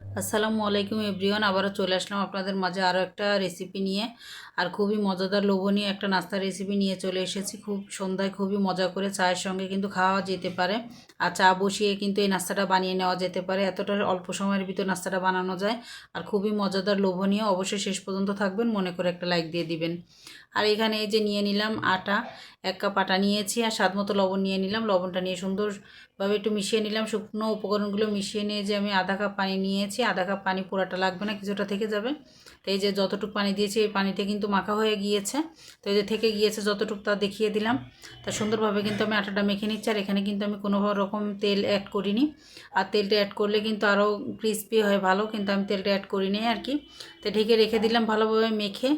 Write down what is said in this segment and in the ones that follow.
আসসালামু আলাইকুম এভরিওয়ান, আবারও চলে আসলাম আপনাদের মাঝে আরও একটা রেসিপি নিয়ে। আর খুবই মজাদার লোভনীয় একটা নাস্তার রেসিপি নিয়ে চলে এসেছি। খুব সন্ধ্যায় খুবই মজা করে চায়ের সঙ্গে কিন্তু খাওয়া যেতে পারে। আর চা বসিয়ে কিন্তু এই নাস্তাটা বানিয়ে নেওয়া যেতে পারে। এতটা অল্প সময়ের ভিতর নাস্তাটা বানানো যায়। আর খুবই মজাদার, লোভনীয়। অবশ্যই শেষ পর্যন্ত থাকবেন, মনে করে একটা লাইক দিয়ে দিবেন। আর এখানে এই যে নিয়ে নিলাম আটা, এক কাপ আটা নিয়েছি আর স্বাদ মতো লবণ নিয়ে নিলাম। লবণটা নিয়ে সুন্দরভাবে একটু মিশিয়ে নিলাম। শুকনো উপকরণগুলো মিশিয়ে নিয়ে যে আমি আধা কাপ পানি নিয়েছি, আধা কাপ পানি পুরাটা লাগবে না, কিছুটা থেকে যাবে। তো এই যে যতটুকু পানি দিয়েছি, এই পানিতে কিন্তু মাখা হয়ে গিয়েছে। তো এই যে থেকে গিয়েছে যতটুকু তা দেখিয়ে দিলাম। তা সুন্দরভাবে কিন্তু আমি আটাটা মেখে নিচ্ছি আর এখানে কিন্তু আমি কোনো রকম তেল অ্যাড করিনি। আর তেলটা অ্যাড করলে কিন্তু আরও ক্রিস্পি হয় ভালো, কিন্তু আমি তেলটা অ্যাড করিনি আর কি। তো ঢেকে রেখে দিলাম ভালোভাবে মেখে।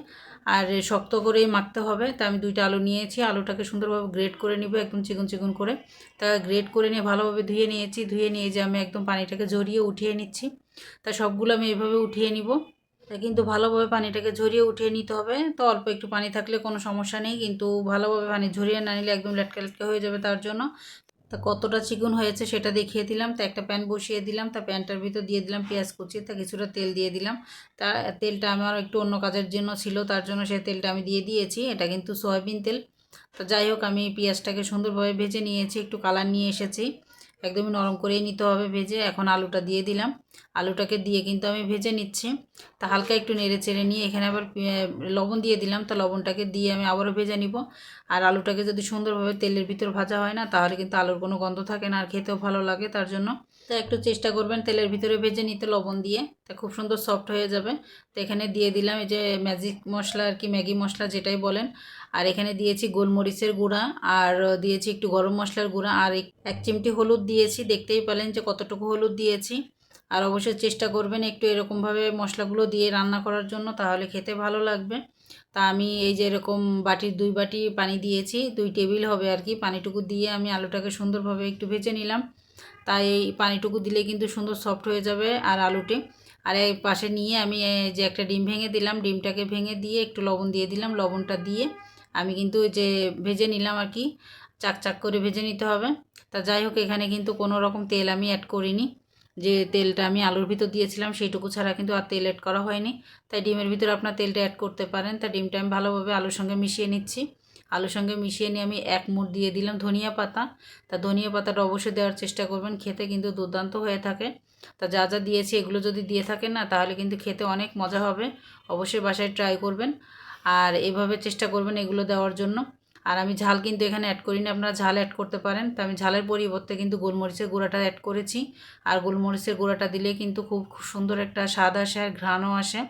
আর শক্ত করেই মাখতে হবে। তা আমি দুইটা আলু নিয়েছি। আলুটাকে সুন্দরভাবে গ্রেড করে নিব, একদম চিকন চিকন করে। তা গ্রেড করে নিয়ে ভালোভাবে ধুয়ে নিয়েছি। ধুয়ে নিয়ে যে আমি একদম পানিটাকে ঝরিয়ে উঠিয়ে নিচ্ছি। তা সবগুলো আমি এভাবে উঠিয়ে নিব। তা কিন্তু ভালোভাবে পানিটাকে ঝরিয়ে উঠিয়ে নিতে হবে। তো অল্প একটু পানি থাকলে কোনো সমস্যা নেই। কিন্তু ভালোভাবে পানি ঝরিয়ে না নিলে একদম লেটকা লেটকা হয়ে যাবে তার জন্য। তা কতটা চিকন হয়েছে সেটা দেখিয়ে দিলাম, তা একটা প্যান বসিয়ে দিলাম, তা প্যানটার ভিতর দিয়ে দিলাম পেঁয়াজ কুচি, তা কিছুটা তেল দিয়ে দিলাম। তা তেলটা আমার একটু অন্য কাজের জন্য ছিল, তার জন্য সে তেলটা আমি দিয়ে দিয়েছি, এটা কিন্তু সয়াবিন তেল। তা যাই হোক, আমি পেঁয়াজটাকে সুন্দরভাবে ভেজে নিয়েছি, একটু কালার নিয়ে এসেছি। একদমই নরম করেই নিতে হবে ভেজে। এখন আলুটা দিয়ে দিলাম। আলুটাকে দিয়ে কিন্তু আমি ভেজে নিচ্ছি। তা হালকা একটু নেড়ে চেড়ে নিয়ে এখানে আবার লবণ দিয়ে দিলাম। তা লবণটাকে দিয়ে আমি আবারও ভেজে নিব। আর আলুটাকে যদি সুন্দরভাবে তেলের ভিতর ভাজা হয় না, তাহলে কিন্তু আলুর কোনো গন্ধ থাকে না। আর খেতেও ভালো লাগে তার জন্য। তা একটু চেষ্টা করবেন তেলের ভিতরে ভেজে নিতে লবণ দিয়ে। তা খুব সুন্দর সফট হয়ে যাবে। তো এখানে দিয়ে দিলাম এই যে ম্যাজিক মশলা আর কি, ম্যাগি মশলা যেটাই বলেন। আর এখানে দিয়েছি গোলমরিচের গুঁড়া, আর দিয়েছি একটু গরম মশলার গুঁড়া, আর এক চিমটি হলুদ দিয়েছি। দেখতেই পেলেন যে কতটুকু হলুদ দিয়েছি। আর অবশ্যই চেষ্টা করবেন একটু এরকমভাবে মশলাগুলো দিয়ে রান্না করার জন্য, তাহলে খেতে ভালো লাগবে। তা আমি এই যে এরকম বাটির দুই বাটি পানি দিয়েছি, দুই টেবিল হবে আর কি। পানিটুকু দিয়ে আমি আলুটাকে সুন্দরভাবে একটু ভেজে নিলাম। তাই এই পানিটুকু দিলে কিন্তু সুন্দর সফট হয়ে যাবে আর আলুটি। আর এই পাশে নিয়ে আমি যে একটা ডিম ভেঙে দিলাম, ডিমটাকে ভেঙে দিয়ে একটু লবণ দিয়ে দিলাম। লবণটা দিয়ে আমি কিন্তু যে ভেজে নিলাম আর কি চাক চাক করে ভেজে নিতে হবে। তা যাই হোক, এখানে কিন্তু কোনো রকম তেল আমি অ্যাড করিনি। যে তেলটা আমি আলুর ভিতর দিয়েছিলাম, সেইটুকু ছাড়া কিন্তু আর তেল অ্যাড করা হয়নি। তাই ডিমের ভিতর আপনার তেলটা অ্যাড করতে পারেন। তা ডিমটা আমি ভালোভাবে আলুর সঙ্গে মিশিয়ে নিচ্ছি। আলুর সঙ্গে মিশিয়ে নিয়ে আমি এক মুঠ দিয়ে দিলাম ধনিয়া পাতা। তা ধনিয়া পাতাটা অবশ্যই দেওয়ার চেষ্টা করবেন, খেতে কিন্তু দুর্দান্ত হয়ে থাকে। তা যা যা দিয়েছি, এগুলো যদি দিয়ে থাকেন না, তাহলে কিন্তু খেতে অনেক মজা হবে। অবশ্যই বাসায় ট্রাই করবেন। আর এভাবে চেষ্টা করবেন এগুলো দেওয়ার জন্য। আর আমি ঝাল কিন্তু এখানে অ্যাড করিনি, আপনারা ঝাল অ্যাড করতে পারেন। তো আমি ঝালের পরিবর্তে কিন্তু গোলমরিচের গুঁড়াটা অ্যাড করেছি। আর গোলমরিচের গুঁড়াটা দিলে কিন্তু খুব সুন্দর একটা স্বাদ আসে আর ঘ্রাণও আসে।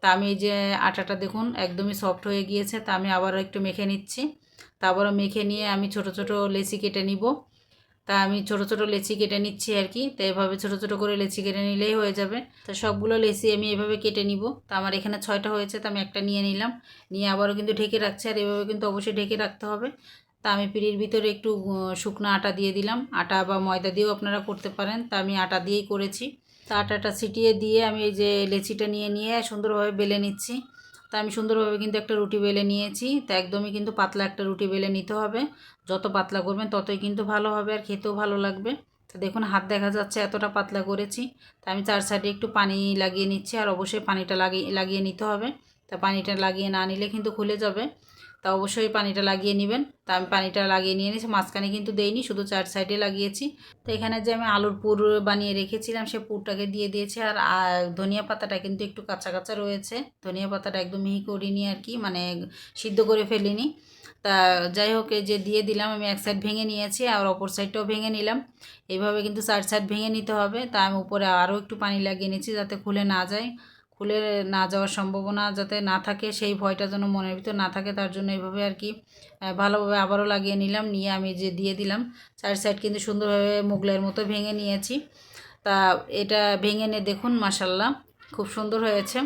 তা আমি এই যে আটাটা দেখুন, একদমই সফট হয়ে গিয়েছে। তা আমি আবারও একটু মেখে নিচ্ছি। তারপরও মেখে নিয়ে আমি ছোট ছোট লেচি কেটে নিব। তা আমি ছোট ছোট লেচি কেটে নিচ্ছি আর কি। তো এভাবে ছোট ছোট করে লেচি কেটে নিলেই হয়ে যাবে। তো সবগুলো লেচি আমি এভাবে কেটে নিব। তো আমার এখানে ছয়টা হয়েছে, তো আমি একটা নিয়ে নিলাম। নিয়ে আবারও কিন্তু ঢেকে রাখছি আর এভাবে কিন্তু অবশ্যই ঢেকে রাখতে হবে। তা আমি পিড়ির ভিতরে একটু শুকনো আটা দিয়ে দিলাম। আটা বা ময়দা দিয়েও আপনারা করতে পারেন। তা আমি আটা দিয়েই করেছি। তা আটাটা ছিটিয়ে দিয়ে আমি এই যে লেচিটা নিয়ে নিয়ে সুন্দরভাবে বেলে নিচ্ছি। তা আমি সুন্দরভাবে কিন্তু একটা রুটি বেলে নিয়েছি। তা একদমই কিন্তু পাতলা একটা রুটি বেলে নিতে হবে। যত পাতলা করবেন ততই কিন্তু ভালো হবে আর খেতেও ভালো লাগবে। তো দেখুন, হাত দেখা যাচ্ছে এতটা পাতলা করেছি। তা আমি চার সাইডে একটু পানি লাগিয়ে নিচ্ছি আর অবশ্যই পানিটা লাগিয়ে লাগিয়ে নিতে হবে। তা পানিটা লাগিয়ে না নিলে কিন্তু খুলে যাবে। তা অবশ্যই পানিটা লাগিয়ে নেবেন। তা আমি পানিটা লাগিয়ে নিয়ে নিয়েছি, মাঝখানে কিন্তু দেইনি, শুধু চার সাইডে লাগিয়েছি। তো এখানে যে আমি আলুর পুর বানিয়ে রেখেছিলাম, সে পুরটাকে দিয়ে দিয়েছি। আর ধনিয়া পাতাটা কিন্তু একটু কাঁচা কাঁচা রয়েছে। ধনিয়া পাতাটা একদম মিহি করিনি আর কি মানে সিদ্ধ করে ফেলিনি। তা যাই হোক যে দিয়ে দিলাম, আমি এক সাইড ভেঙে নিয়েছি আর অপর সাইডটাও ভেঙে নিলাম। এইভাবে কিন্তু চার সাইড ভেঙে নিতে হবে। তা আমি উপরে আরও একটু পানি লাগিয়ে নিচ্ছি যাতে খুলে না যায়। খুলে না যাওয়ার সম্ভাবনা যাতে না থাকে, সেই ভয়টা যেন মনের ভিতর না থাকে, তার জন্য এইভাবে আর কি ভালোভাবে আবারও লাগিয়ে নিলাম। নিয়ে আমি যে দিয়ে দিলাম, চার সাইড কিন্তু সুন্দরভাবে মুগলের মতো ভেঙে নিয়েছি। তা এটা ভেঙে নিয়ে দেখুন মাসাল্লাহ খুব সুন্দর হয়েছে।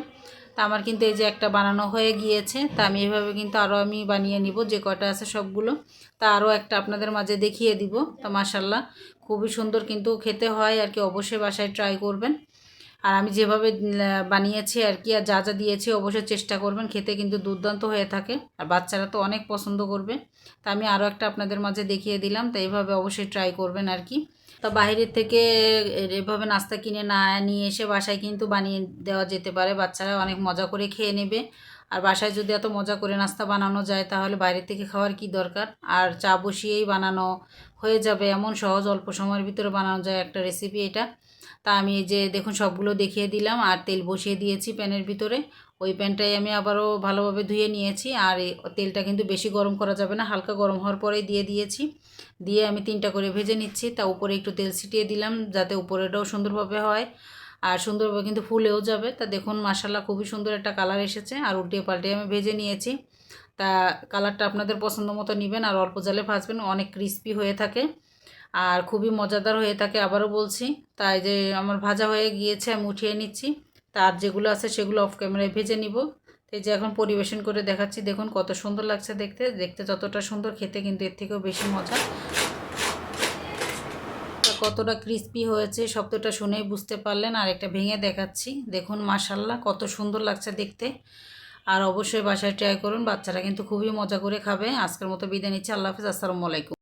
তা আমার কিন্তু এই যে একটা বানানো হয়ে গিয়েছে, তা আমি এভাবে কিন্তু আরও আমি বানিয়ে নিব, যে কটা আছে সবগুলো। তা আরও একটা আপনাদের মাঝে দেখিয়ে দিব। তা মাসাল্লাহ খুবই সুন্দর কিন্তু খেতে হয় আর কি, অবশ্যই বাসায় ট্রাই করবেন। আর আমি যেভাবে বানিয়েছি আর কি, আর যা যা দিয়েছি অবশ্যই চেষ্টা করবেন, খেতে কিন্তু দুর্দান্ত হয়ে থাকে। আর বাচ্চারা তো অনেক পছন্দ করবে। তা আমি আরও একটা আপনাদের মাঝে দেখিয়ে দিলাম, তো এইভাবে অবশ্যই ট্রাই করবেন আর কি। তা বাইরের থেকে এভাবে নাস্তা কিনে না, নিয়ে এসে বাসায় কিন্তু বানিয়ে দেওয়া যেতে পারে। বাচ্চারা অনেক মজা করে খেয়ে নেবে। আর বাসায় যদি এত মজা করে নাস্তা বানানো যায়, তাহলে বাইরে থেকে খাওয়ার কি দরকার? আর চা বসিয়েই বানানো হয়ে যাবে, এমন সহজ অল্প সময়ের ভিতরে বানানো যায় একটা রেসিপি এটা। তা আমি যে দেখুন, সবগুলো দেখিয়ে দিলাম আর তেল বসিয়ে দিয়েছি প্যানের ভিতরে। ওই প্যানটাই আমি আবারও ভালোভাবে ধুয়ে নিয়েছি আর তেলটা কিন্তু বেশি গরম করা যাবে না, হালকা গরম হওয়ার পরেই দিয়ে দিয়েছি। দিয়ে আমি তিনটা করে ভেজে নিচ্ছি, তা উপরে একটু তেল ছিটিয়ে দিলাম যাতে উপরেটাও সুন্দরভাবে হয়। আর সুন্দরভাবে কিন্তু ফুলেও যাবে। তা দেখুন মাসাল্লাহ খুবই সুন্দর একটা কালার এসেছে। আর উল্টিয়ে পাল্টে আমি ভেজে নিয়েছি। তা কালারটা আপনাদের পছন্দ মতো নেবেন আর অল্প জালে ভাজবেন, অনেক ক্রিস্পি হয়ে থাকে। আর খুবই মজাদার হয়ে থাকে আবারও বলছি। তাই যে আমার ভাজা হয়ে গিয়েছে, আমি উঠিয়ে নিচ্ছি। তার যেগুলো আছে সেগুলো অফ ক্যামেরায় ভেজে নিব। এই যে এখন পরিবেশন করে দেখাচ্ছি, দেখুন কত সুন্দর লাগছে দেখতে। দেখতে যতটা সুন্দর, খেতে কিন্তু এর থেকেও বেশি মজা। কতটা ক্রিস্পি হয়েছে শব্দটা শুনেই বুঝতে পারলেন, আর একটা ভেঙে দেখাচ্ছি। দেখুন মাশাল্লাহ কত সুন্দর লাগছে দেখতে। আর অবশ্যই বাসায় ট্রাই করুন, বাচ্চারা কিন্তু খুবই মজা করে খাবে। আজকের মতো বিদায় নিচ্ছি, আল্লাহ হাফিজ, আসসালামু আলাইকুম।